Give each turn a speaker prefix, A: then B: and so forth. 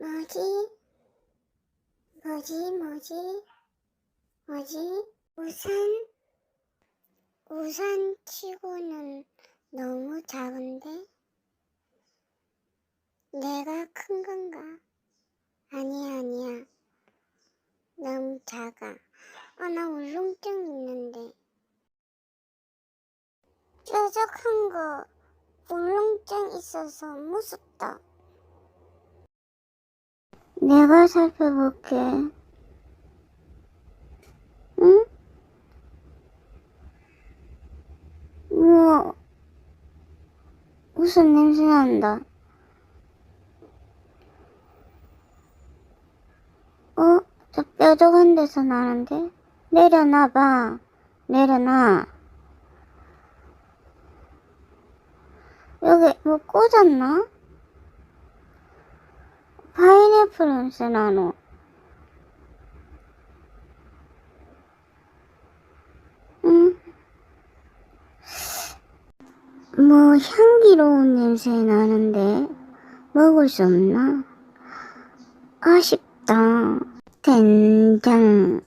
A: 뭐지? 뭐지, 뭐지? 뭐지? 우산? 우산 치고는 너무 작은데? 내가 큰 건가? 아니야, 아니야. 너무 작아. 아, 나 울렁증 있는데. 뾰족한 거, 울렁증 있어서 무섭다. 내가 살펴볼게. 응? 우와. 무슨 냄새 난다. 어? 저 뾰족한 데서 나는데? 내려놔봐. 내려놔. 여기 뭐 꽂았나? 파인애플 냄새 나노. 응? 뭐 향기로운 냄새 나는데 먹을 수 없나? 아쉽다. 된장.